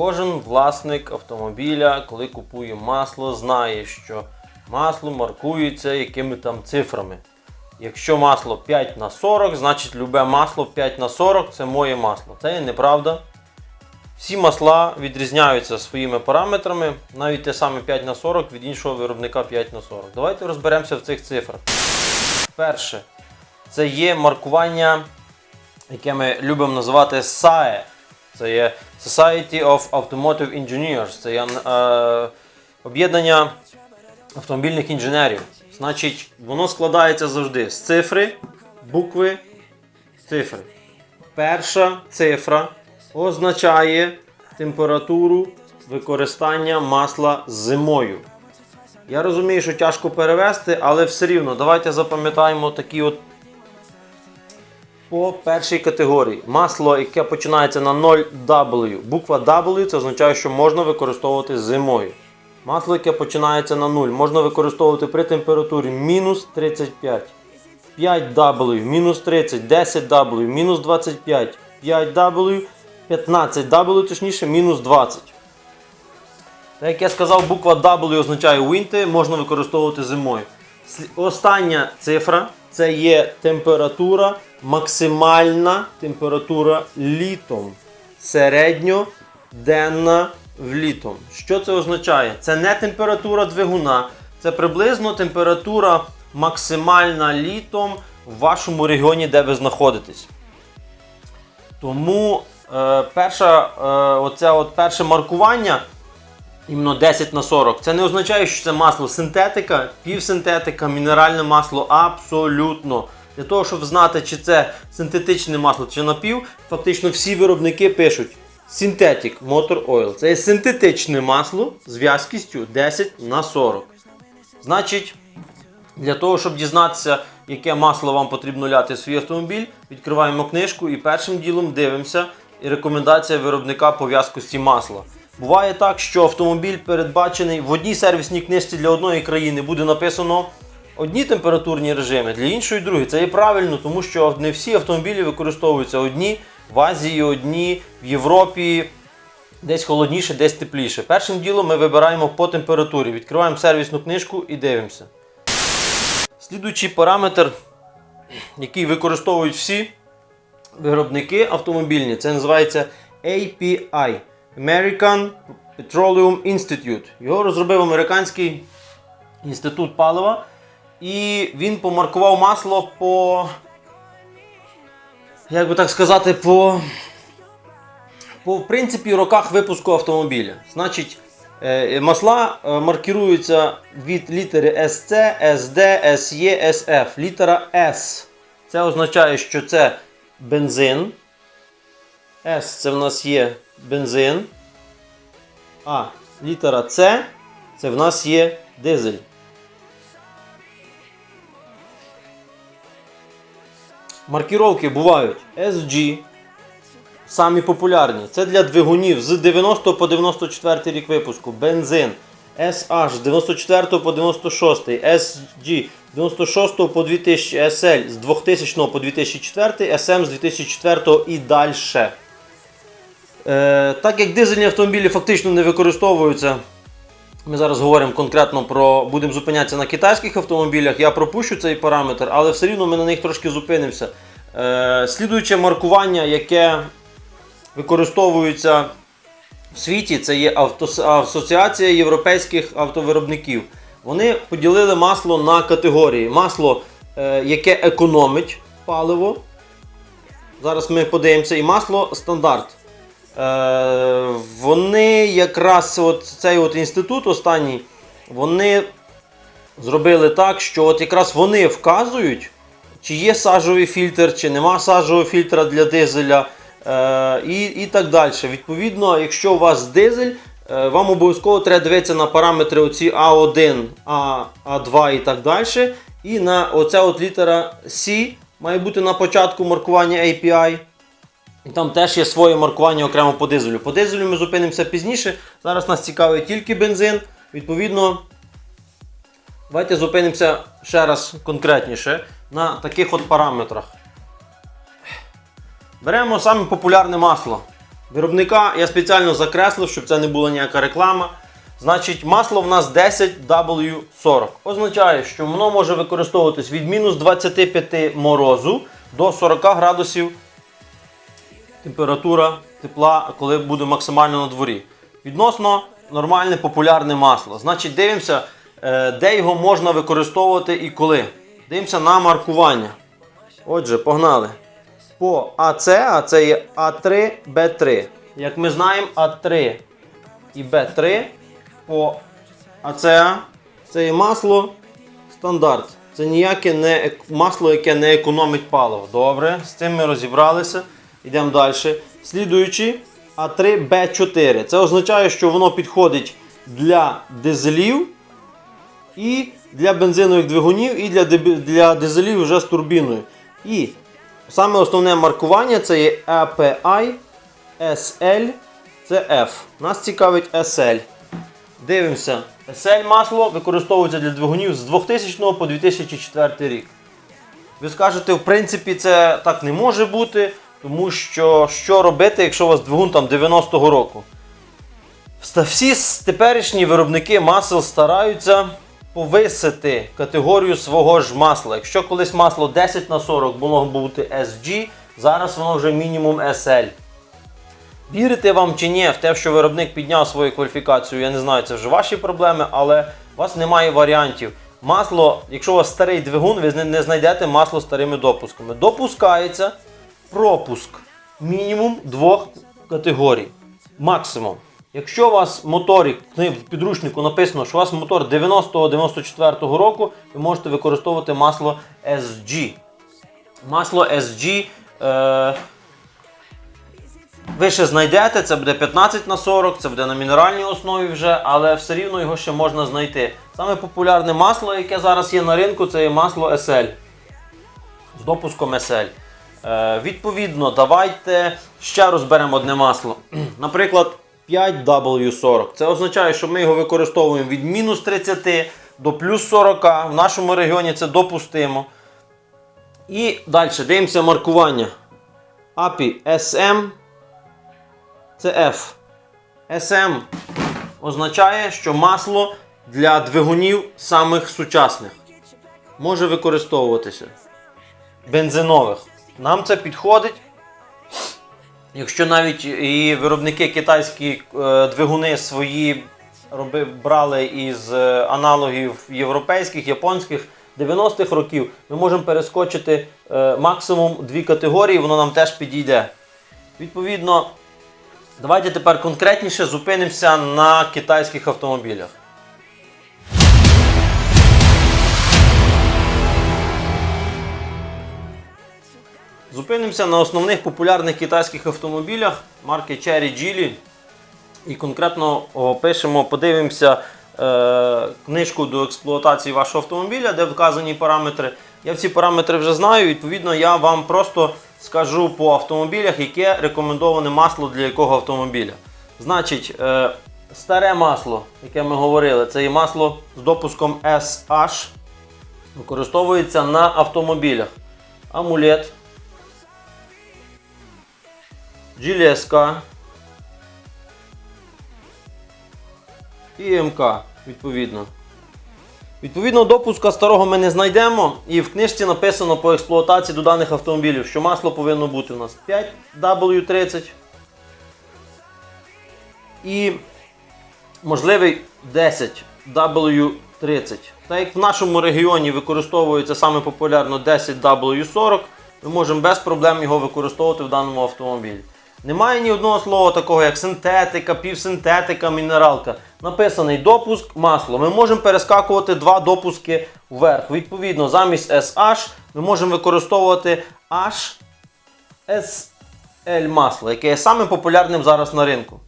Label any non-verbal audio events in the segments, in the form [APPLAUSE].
Кожен власник автомобіля, коли купує масло, знає, що масло маркується якими там цифрами. Якщо масло 5 на 40, значить любе масло 5 на 40 це моє масло. Це є неправда. Всі масла відрізняються своїми параметрами, навіть те саме 5 на 40 від іншого виробника 5 на 40. Давайте розберемося в цих цифрах. Перше, це є маркування, яке ми любимо називати SAE. Це є Society of Automotive Engineers. Це є е, об'єднання автомобільних інженерів. Значить, воно складається завжди з цифри, букви, цифри. Перша цифра означає температуру використання масла зимою. Я розумію, що тяжко перевести, але все рівно давайте запам'ятаємо такі от по першій категорії. Масло, яке починається на 0W. Буква W це означає, що можна використовувати зимою. Масло, яке починається на 0, можна використовувати при температурі мінус 35. 5W, мінус 30, 10W, мінус 25, 5W, 15W, точніше, мінус 20. Так як я сказав, буква W означає winter, можна використовувати зимою. Остання цифра це є температура, максимальна температура літом. Середньоденна в літом. Що це означає? Це не температура двигуна, це приблизно температура максимальна літом в вашому регіоні, де ви знаходитесь. Тому е, перша, е, оце от перше маркування, іменно 10 на 40, це не означає, що це масло синтетика, півсинтетика, мінеральне масло абсолютно. Для того, щоб знати, чи це синтетичне масло чи напів, фактично всі виробники пишуть Synthetic Motor Oil. Це є синтетичне масло з в'язкістю 10 на 40. Значить, для того, щоб дізнатися, яке масло вам потрібно ляти в свій автомобіль, відкриваємо книжку і першим ділом дивимося і рекомендація виробника по в'язкості масла. Буває так, що автомобіль передбачений в одній сервісній книжці для одної країни буде написано одні температурні режими, для іншої другі. Це є правильно, тому що не всі автомобілі використовуються одні в Азії, одні в Європі. Десь холодніше, десь тепліше. Першим ділом ми вибираємо по температурі. Відкриваємо сервісну книжку і дивимося. Слідуючий параметр, який використовують всі виробники автомобільні, це називається API American Petroleum Institute. Його розробив американський інститут палива. І він помаркував масло по, як би так сказати, по по в принципі роках випуску автомобіля. Значить, е, масла е, маркіруються від літери SC, SD, SE, SF. Літера S. Це означає, що це бензин. S це в нас є бензин. А літера C це в нас є дизель. Маркіровки бувають SG, самі популярні. Це для двигунів з 90 по 94 рік випуску. Бензин SH з 94 по 96, SG з 96 по 2000, SL з 2000 по 2004, SM з 2004 і далі. Е, так як дизельні автомобілі фактично не використовуються, ми зараз говоримо конкретно про будемо зупинятися на китайських автомобілях. Я пропущу цей параметр, але все рівно ми на них трошки зупинимося. Е, слідуюче маркування, яке використовується в світі, це є авто- Асоціація європейських автовиробників. Вони поділили масло на категорії. Масло, е, яке економить паливо. Зараз ми подивимося, і масло стандарт. Е, вони якраз от цей от інститут останній, вони зробили так, що от якраз вони вказують, чи є сажовий фільтр, чи нема сажового фільтра для дизеля е, і, і так далі. Відповідно, якщо у вас дизель, е, вам обов'язково треба дивитися на параметри оці А1, А, А2 і так далі. І на оця от літера C має бути на початку маркування API. І там теж є своє маркування окремо по дизелю. По дизелю ми зупинимося пізніше. Зараз нас цікавить тільки бензин. Відповідно, давайте зупинимося ще раз конкретніше на таких от параметрах. Беремо саме популярне масло. Виробника я спеціально закреслив, щоб це не була ніяка реклама. Значить, масло в нас 10W40. Означає, що воно може використовуватись від мінус 25 морозу до 40 градусів температура тепла, коли буде максимально на дворі. Відносно нормальне популярне масло. Значить, дивимося, е, де його можна використовувати і коли. Дивимося на маркування. Отже, погнали. По АЦ, а це є А3, Б3. Як ми знаємо, А3 і Б3 по АЦА це є масло стандарт. Це ніяке не масло, яке не економить паливо. Добре, з цим ми розібралися. Йдемо далі. Слідуючи А3Б4. Це означає, що воно підходить для дизелів і для бензинових двигунів, і для, для дизелів вже з турбіною. І саме основне маркування це є API SL, це F. Нас цікавить SL. Дивимося. SL масло використовується для двигунів з 2000 по 2004 рік. Ви скажете, в принципі, це так не може бути, тому що що робити, якщо у вас двигун там 90-го року? Всі теперішні виробники масел стараються повисити категорію свого ж масла. Якщо колись масло 10 на 40 було бути SG, зараз воно вже мінімум SL. Вірите вам чи ні в те, що виробник підняв свою кваліфікацію, я не знаю, це вже ваші проблеми, але у вас немає варіантів. Масло, якщо у вас старий двигун, ви не- знайдете масло старими допусками. Допускається пропуск мінімум двох категорій. Максимум. Якщо у вас моторі, в підручнику написано, що у вас мотор 90-94 року, ви можете використовувати масло SG. Масло SG. Е- ви ще знайдете, це буде 15 на 40, це буде на мінеральній основі вже, але все рівно його ще можна знайти. Саме популярне масло, яке зараз є на ринку, це є масло SL. З допуском SL. Е, відповідно, давайте ще розберемо одне масло. [CLEARS THROAT] Наприклад, 5W40. Це означає, що ми його використовуємо від мінус 30 до плюс 40. В нашому регіоні це допустимо. І далі дивимося маркування. API SM це F. SM означає, що масло для двигунів самих сучасних може використовуватися. Бензинових. Нам це підходить. Якщо навіть і виробники китайські е, двигуни свої брали із е, аналогів європейських, японських 90-х років, ми можемо перескочити е, максимум дві категорії, воно нам теж підійде. Відповідно, давайте тепер конкретніше зупинимося на китайських автомобілях. Зупинимося на основних популярних китайських автомобілях марки Cherry Geely. І конкретно опишемо, подивимося е, книжку до експлуатації вашого автомобіля, де вказані параметри. Я ці параметри вже знаю, відповідно, я вам просто скажу по автомобілях, яке рекомендоване масло для якого автомобіля. Значить, е, старе масло, яке ми говорили, це є масло з допуском SH, використовується на автомобілях. Амулет. GLSK і МК, відповідно. Відповідно, допуска старого ми не знайдемо, і в книжці написано по експлуатації до даних автомобілів, що масло повинно бути у нас 5W30 і можливий 10W30. Так як в нашому регіоні використовується саме популярно 10W40, ми можемо без проблем його використовувати в даному автомобілі. Немає ні одного слова такого, як синтетика, півсинтетика, мінералка. Написаний допуск, масло. Ми можемо перескакувати два допуски вверх. Відповідно, замість SH ми можемо використовувати HSL масло, яке є самим популярним зараз на ринку.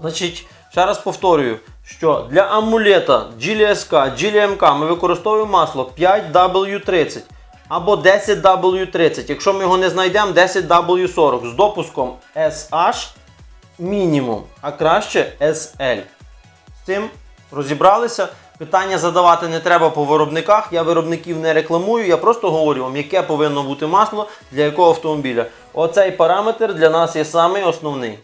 Значить, ще раз повторюю, що для амулета GLSK, GLMK ми використовуємо масло 5W30 або 10W30. Якщо ми його не знайдемо, 10W40 з допуском SH мінімум, а краще SL. З цим розібралися. Питання задавати не треба по виробниках. Я виробників не рекламую, я просто говорю вам, яке повинно бути масло для якого автомобіля. Оцей параметр для нас є самий основний.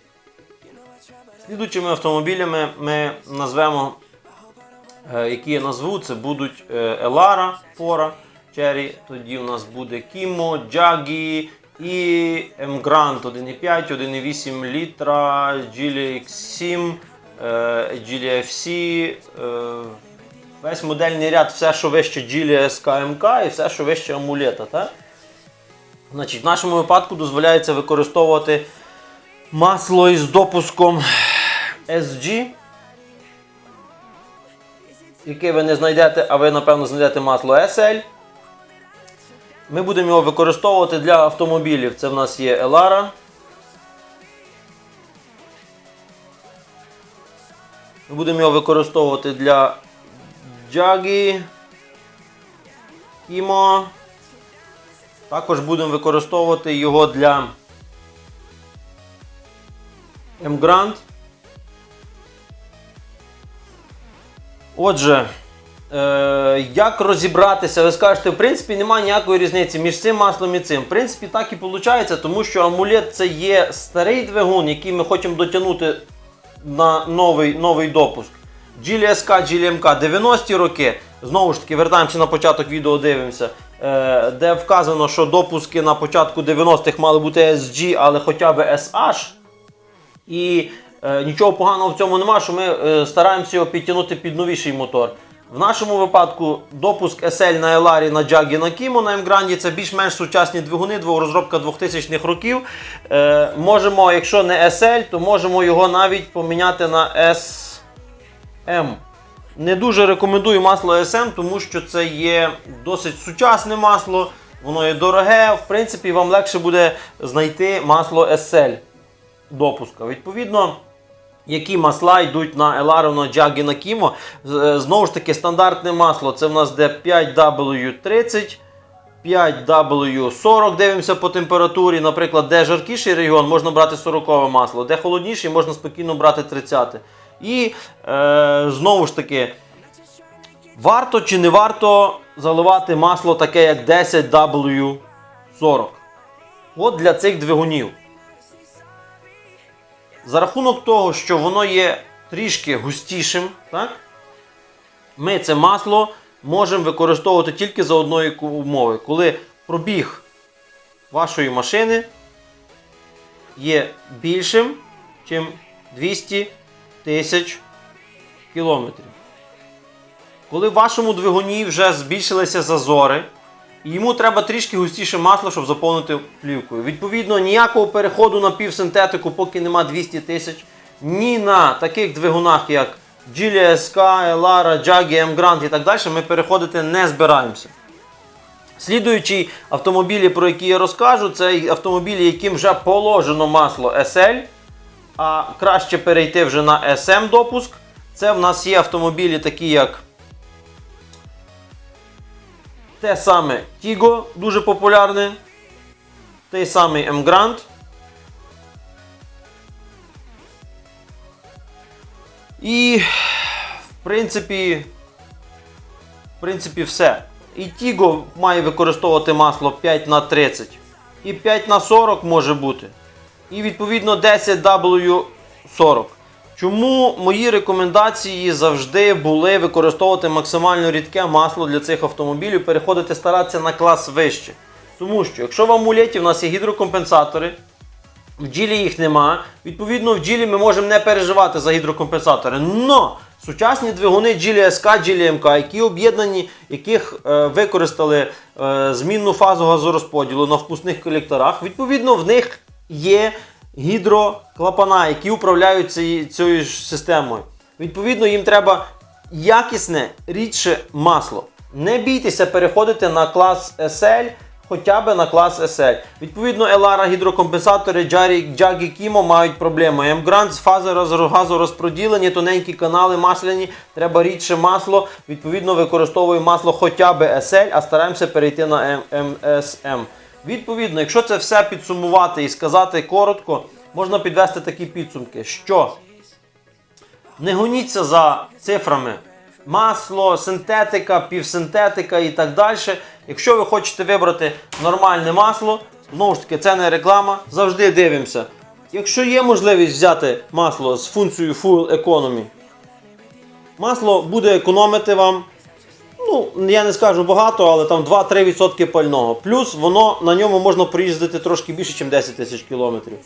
Слідуючими автомобілями ми назвемо, е, які назву, це будуть Елара, Фора, Cherry, тоді у нас буде Кімо, Джагі і М-Грант 1,5, 1,8 літра, Geely X7, е, Geely FC, е, весь модельний ряд, все, що вище Geely SKMK і все, що вище амулета. Так? Значить, в нашому випадку дозволяється використовувати масло із допуском SG, яке ви не знайдете, а ви, напевно, знайдете масло SL. Ми будемо його використовувати для автомобілів. Це в нас є Elara. Ми будемо його використовувати для Джагі, Кімо. Також будемо використовувати його для M-Grant. Отже, е, як розібратися, ви скажете, в принципі, немає ніякої різниці між цим маслом і цим. В принципі, так і виходить, тому що амулет це є старий двигун, який ми хочемо дотягнути на новий, новий допуск. GLSK, GLMK 90-ті роки. Знову ж таки, вертаємося на початок відео, дивимося, е, де вказано, що допуски на початку 90-х мали бути SG, але хоча б SH. І е, нічого поганого в цьому нема, що ми стараємося його підтягнути під новіший мотор. В нашому випадку допуск SL на Еларі, на Джагі, на Кімо, на М-Гранді це більш-менш сучасні двигуни, розробка 2000-х років. Е, можемо, якщо не SL, то можемо його навіть поміняти на SM. Не дуже рекомендую масло SM, тому що це є досить сучасне масло, воно є дороге. В принципі, вам легше буде знайти масло SL допуска. Відповідно, які масла йдуть на Елару, на Джагі, на Кімо. Е, Знову ж таки, стандартне масло це в нас де 5W30. 5W40, дивимося по температурі. Наприклад, де жаркіший регіон, можна брати 40 масло, де холодніший, можна спокійно брати 30. І е, знову ж таки, варто чи не варто заливати масло таке, як 10W40. От для цих двигунів. За рахунок того, що воно є трішки густішим, так? ми це масло можемо використовувати тільки за одної умови, коли пробіг вашої машини є більшим, ніж 200 тисяч кілометрів. Коли в вашому двигуні вже збільшилися зазори, йому треба трішки густіше масло, щоб заповнити плівкою. Відповідно, ніякого переходу на півсинтетику, поки нема 200 тисяч, ні на таких двигунах, як Geely SK, Elara, Jaggi, M-Grant і так далі, ми переходити не збираємося. Слідуючі автомобілі, про які я розкажу, це автомобілі, яким вже положено масло SL, а краще перейти вже на SM допуск. Це в нас є автомобілі, такі як те саме Tigo, дуже популярне, той самий M-Grant. І, в принципі, в принципі, все. І Tigo має використовувати масло 5 на 30 і 5 на 40 може бути. І відповідно 10W40. Чому мої рекомендації завжди були використовувати максимально рідке масло для цих автомобілів, переходити старатися на клас вище. Тому що, якщо в амулеті в нас є гідрокомпенсатори, в ділі їх нема. Відповідно, в ділі ми можемо не переживати за гідрокомпенсатори. Но сучасні двигуни Geely SK, Geely MK, які об'єднані, яких е, використали е, змінну фазу газорозподілу на впускних колекторах, відповідно, в них є гідроклапана, які управляють цією, цією ж системою. Відповідно, їм треба якісне, рідше масло. Не бійтеся переходити на клас SL, хоча б на клас SL. Відповідно, Elara гідрокомпенсатори Jaggi Kimo мають проблеми. M-Grant з фази роз- газорозподілення, тоненькі канали масляні, треба рідше масло. Відповідно, використовуємо масло хоча б SL, а стараємося перейти на MSM. Відповідно, якщо це все підсумувати і сказати коротко, можна підвести такі підсумки, що не гоніться за цифрами. Масло, синтетика, півсинтетика і так далі. Якщо ви хочете вибрати нормальне масло, Знову ж таки, це не реклама. Завжди дивимося. Якщо є можливість взяти масло з функцією Full Economy, масло буде економити вам. Ну, я не скажу багато, але там 2-3% пального. Плюс воно на ньому можна проїздити трошки більше, ніж 10 тисяч кілометрів.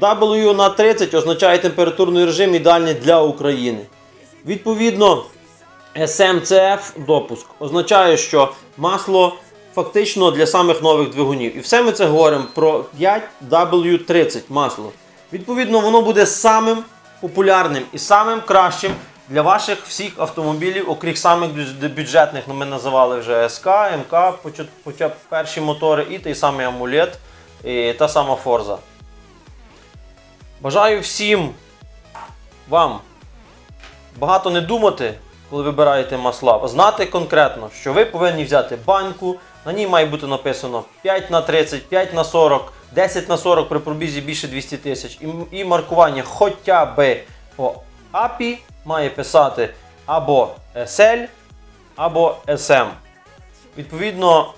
W на 30 означає температурний режим ідеальний для України. Відповідно, SMCF допуск означає, що масло фактично для самих нових двигунів. І все ми це говоримо про 5W30 масло. Відповідно, воно буде самим популярним і самим кращим для ваших всіх автомобілів, окрім самих бюджетних, ну, ми називали вже СК, МК, хоча б перші мотори, і той самий амулет, і та сама Форза. Бажаю всім вам багато не думати, коли вибираєте масла, а знати конкретно, що ви повинні взяти баньку, на ній має бути написано 5 на 30, 5 на 40, 10 на 40 при пробізі більше 200 тисяч. І, маркування хоча б по API має писати або SL, або SM. Відповідно,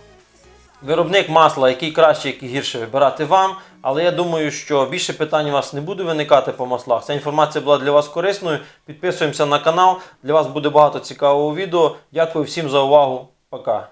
виробник масла, який краще, який гірше вибирати вам. Але я думаю, що більше питань у вас не буде виникати по маслах. Ця інформація була для вас корисною. Підписуємося на канал. Для вас буде багато цікавого відео. Дякую всім за увагу. Пока.